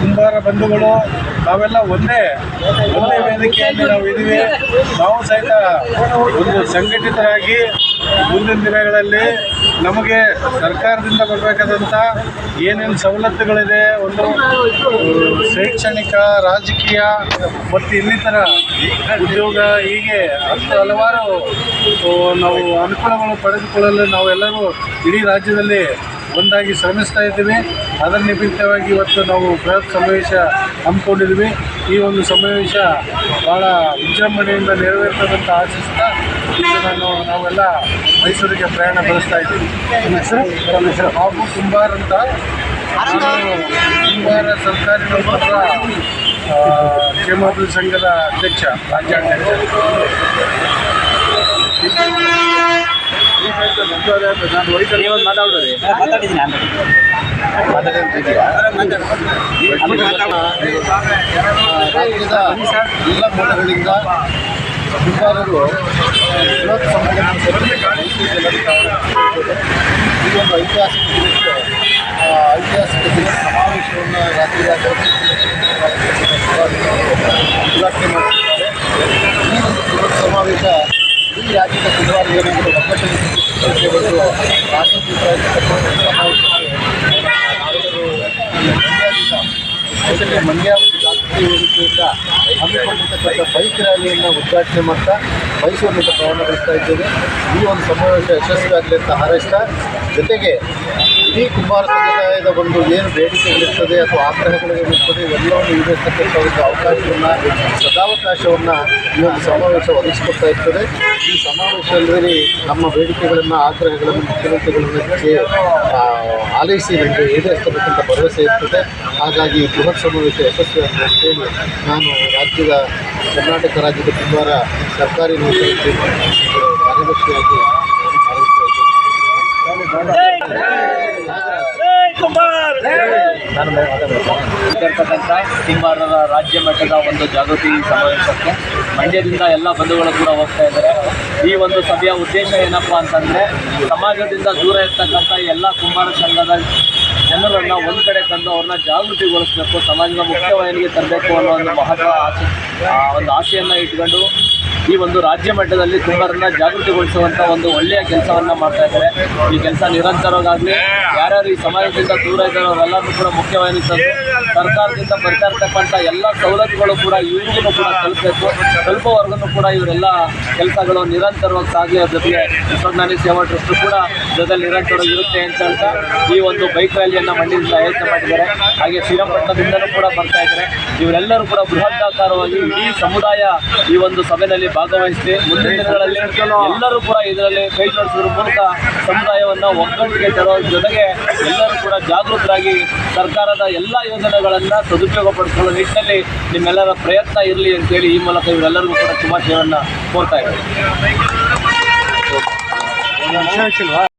ಕುಂಬಾರ ಬಂಧುಗಳು ನಾವೆಲ್ಲ ಒಂದೇ ಒಂದೇ ವೇದಿಕೆಯಲ್ಲಿ ನಾವು ಇದ್ದೀವಿ. ನಾವು ಸಹಿತ ಒಂದು ಸಂಘಟಿತರಾಗಿ ಮುಂದಿನ ದಿನಗಳಲ್ಲಿ ನಮಗೆ ಸರ್ಕಾರದಿಂದ ಬರಬೇಕಾದಂಥ ಏನೇನು ಸವಲತ್ತುಗಳಿದೆ, ಒಂದು ಶೈಕ್ಷಣಿಕ, ರಾಜಕೀಯ, ಮತ್ತು ಇನ್ನಿತರ ಉದ್ಯೋಗ ಹೀಗೆ ಹತ್ತು ಹಲವಾರು ನಾವು ಅನುಕೂಲಗಳು ಪಡೆದುಕೊಳ್ಳಲು ನಾವೆಲ್ಲರೂ ಇಡೀ ರಾಜ್ಯದಲ್ಲಿ ಒಂದಾಗಿ ಶ್ರಮಿಸ್ತಾ ಇದ್ದೀವಿ. ಅದರ ನಿಮಿತ್ತವಾಗಿ ಇವತ್ತು ನಾವು ಬೃಹತ್ ಸಮಾವೇಶ ಹಮ್ಮಿಕೊಂಡಿದ್ವಿ ಈ ಒಂದು ಸಮಾವೇಶ ಭಾಳ ವಿಜೃಂಭಣೆಯಿಂದ ನೆರವೇರ್ತದಂತ ಆಶಿಸ್ತಾ ನಾನು ನಾವೆಲ್ಲ ಮೈಸೂರಿಗೆ ಪ್ರಯಾಣ ಬೆಳೆಸ್ತಾ ಇದ್ದೀವಿ. ಬಾಬು ಕುಂಬಾರ್ ಅಂತ ಕುಂಬಾರ ಸರ್ಕಾರಿ ನೌಕರ ಕ್ಷೇಮಾಭಿವೃದ್ಧಿ ಸಂಘದ ಅಧ್ಯಕ್ಷ ರಾಜ್ಯಾಧ್ಯಕ್ಷ. ನಾನು ರಾಜ್ಯದ ಎಲ್ಲ ಮೂಲಗಳಿಂದ ಕುಂಬಾರರು ಬೃಹತ್ ಈ ಒಂದು ಐತಿಹಾಸಿಕ ದಿನಕ್ಕೆ ಐತಿಹಾಸಿಕ ದಿನ ಸಮಾವೇಶವನ್ನು ರಾಜ್ಯದ ಉದ್ಘಾಟನೆ ಮಾಡುತ್ತಿದ್ದಾರೆ ಈ ಒಂದು ಸಮಾವೇಶ ಈ ರಾಜ್ಯದ ಸುಧಾರಣೆ ಒಂದು ರಾಜಕೀಯ ಸಮಾವೇಶಕ್ಕೆ ಸ್ಪೆಷಲಿ ಮಂಡ್ಯ ಜಾಗೃತಿ ವೇದಿಕೆಯಿಂದ ಹಮ್ಮಿಕೊಂಡಿರ್ತಕ್ಕಂಥ ಬೈಕ್ ರ್ಯಾಲಿಯನ್ನು ಉದ್ಘಾಟನೆ ಮಾಡ್ತಾ ಮೈಸೂರಿನಿಂದ ಪ್ರಯಾಣ ಬರ್ತಾ ಇದ್ದೇವೆ. ಈ ಒಂದು ಸಮಾವೇಶ ಯಶಸ್ವಿಯಾಗಲಿ ಅಂತ ಹಾರೈಸ್ತಾ, ಜೊತೆಗೆ ಇಡೀ ಕುಮಾರ ಸಮುದಾಯದ ಒಂದು ಏನು ಬೇಡಿಕೆಗಳಿರ್ತದೆ ಅಥವಾ ಆಗ್ರಹಗಳಿರ್ತದೆ ಎಲ್ಲವನ್ನು ಈಡೇರ್ತಕ್ಕಂಥ ಒಂದು ಅವಕಾಶವನ್ನು, ಸದಾವಕಾಶವನ್ನು ಈ ಒಂದು ಸಮಾವೇಶ ಒದಗಿಸಿಕೊಡ್ತಾ ಇರ್ತದೆ. ಈ ಸಮಾವೇಶದಲ್ಲಿ ನಮ್ಮ ಬೇಡಿಕೆಗಳನ್ನು, ಆಗ್ರಹಗಳನ್ನು ಮುಖ್ಯಮಂತ್ರಿಗಳನ್ನು ಆಲೈಸಿ ನನಗೆ ಈಡೇರಿಸಬೇಕಂತ ಭರವಸೆ ಇರ್ತದೆ. ಹಾಗಾಗಿ ಬೃಹತ್ ಸಮಾವೇಶ ಯಶಸ್ವಿಯಾಗಿದೆ ಅಂತೇಳಿ ನಾನು ರಾಜ್ಯದ ಕರ್ನಾಟಕ ರಾಜ್ಯದ ಕುಮಾರ ಸರ್ಕಾರಿ ನೌಕರಿ ಕಾರ್ಯದರ್ಶಿಯಾಗಿ ನಾನು ಭಾಗವಹಿಸ್ತಾ ನಾನು ಇರ್ತಕ್ಕಂಥ ಕುಂಬಾರರ ರಾಜ್ಯ ಮಟ್ಟದ ಒಂದು ಜಾಗೃತಿ ಸಮಾವೇಶಕ್ಕೆ. ಮಂಡ್ಯದಿಂದ ಎಲ್ಲ ಬಂಧುಗಳು ಕೂಡ ಹೋಗ್ತಾ ಇದ್ದಾರೆ. ಈ ಒಂದು ಸಭೆಯ ಉದ್ದೇಶ ಏನಪ್ಪ ಅಂತಂದರೆ, ಸಮಾಜದಿಂದ ದೂರ ಇರ್ತಕ್ಕಂಥ ಎಲ್ಲ ಕುಂಬಾರ ಸಂಘದ ಜನರನ್ನು ಒಂದು ಕಡೆ ತಂದು ಅವ್ರನ್ನ ಜಾಗೃತಿಗೊಳಿಸಬೇಕು, ಸಮಾಜದ ಮುಖ್ಯವಾಹಿನಿಗೆ ತರಬೇಕು ಅನ್ನೋ ಒಂದು ಮಹತ್ವ ಆಸೆ ಒಂದು ಆಸೆಯನ್ನು ಇಟ್ಕೊಂಡು ಈ ಒಂದು ರಾಜ್ಯ ಮಟ್ಟದಲ್ಲಿ ತುಂಬರನ್ನ ಜಾಗೃತಿಗೊಳಿಸುವಂಥ ಒಂದು ಒಳ್ಳೆಯ ಕೆಲಸವನ್ನು ಮಾಡ್ತಾ ಇದ್ದಾರೆ. ಈ ಕೆಲಸ ನಿರಂತರವಾಗಿ ಯಾರ್ಯಾರು ಈ ಸಮಾಜದಿಂದ ದೂರ ಇದ್ದಾರೆ ಅವರೆಲ್ಲರೂ ಕೂಡ ಮುಖ್ಯವಾಗಿ ಸರ್ಕಾರದಿಂದ ಬರ್ತಾ ಇರ್ತಕ್ಕಂಥ ಎಲ್ಲ ಸವಲತ್ತುಗಳು ಕೂಡ ಇವರಿಗೂ ಕೂಡ ತಲುಪಬೇಕು. ತಲುಪೋವರೆಗೂ ಕೂಡ ಇವರೆಲ್ಲ ಕೆಲಸಗಳು ನಿರಂತರವಾಗಿ ಸಾಗಲಿ ಜೊತೆಗೆ ವಿಶ್ವಜ್ಞಾನಿ ಸೇವಾ ಟ್ರಸ್ಟ್ ಕೂಡ ಜೊತೆ ನಿರಂತರವಾಗಿ ಇರುತ್ತೆ ಅಂತ ಹೇಳ್ತಾ ಈ ಒಂದು ಬೈಕ್ ರ್ಯಾಲಿಯನ್ನು ಮಂಡ್ಯದಿಂದ ಆಯೋಜನೆ ಮಾಡಿದ್ದಾರೆ. ಹಾಗೆ ಶ್ರೀರಂಗಪಟ್ಟಣದಿಂದಲೂ ಕೂಡ ಬರ್ತಾ ಇದ್ದಾರೆ. ಇವರೆಲ್ಲರೂ ಕೂಡ ಬೃಹದಾಕಾರವಾಗಿ ಇಡೀ ಸಮುದಾಯ ಈ ಒಂದು ಸಭೆಯಲ್ಲಿ ಭಾಗವಹಿಸಿ ಮುಂದಿನ ದಿನಗಳಲ್ಲಿ ಎಲ್ಲರೂ ಕೂಡ ಇದರಲ್ಲಿ ಕೈ ಜೋಡಿಸೋದ್ರ ಮೂಲಕ ಸಮುದಾಯವನ್ನು ಒಗ್ಗಟ್ಟಿಗೆ ತರೋ ಜೊತೆಗೆ ಎಲ್ಲರೂ ಜಾಗೃತರಾಗಿ ಸರ್ಕಾರದ ಎಲ್ಲ ಯೋಜನೆಗಳನ್ನು ಪಡಿಸಿಕೊಳ್ಳುವ ನಿಟ್ಟಿನಲ್ಲಿ ನಿಮ್ಮೆಲ್ಲರ ಪ್ರಯತ್ನ ಇರಲಿ ಅಂತೇಳಿ ಈ ಮೂಲಕ ಇವರೆಲ್ಲರಿಗೂ ಕೂಡ ಶುಭಾಶಯವನ್ನು ಕೋರ್ತಾ ಇದ್ದಾರೆ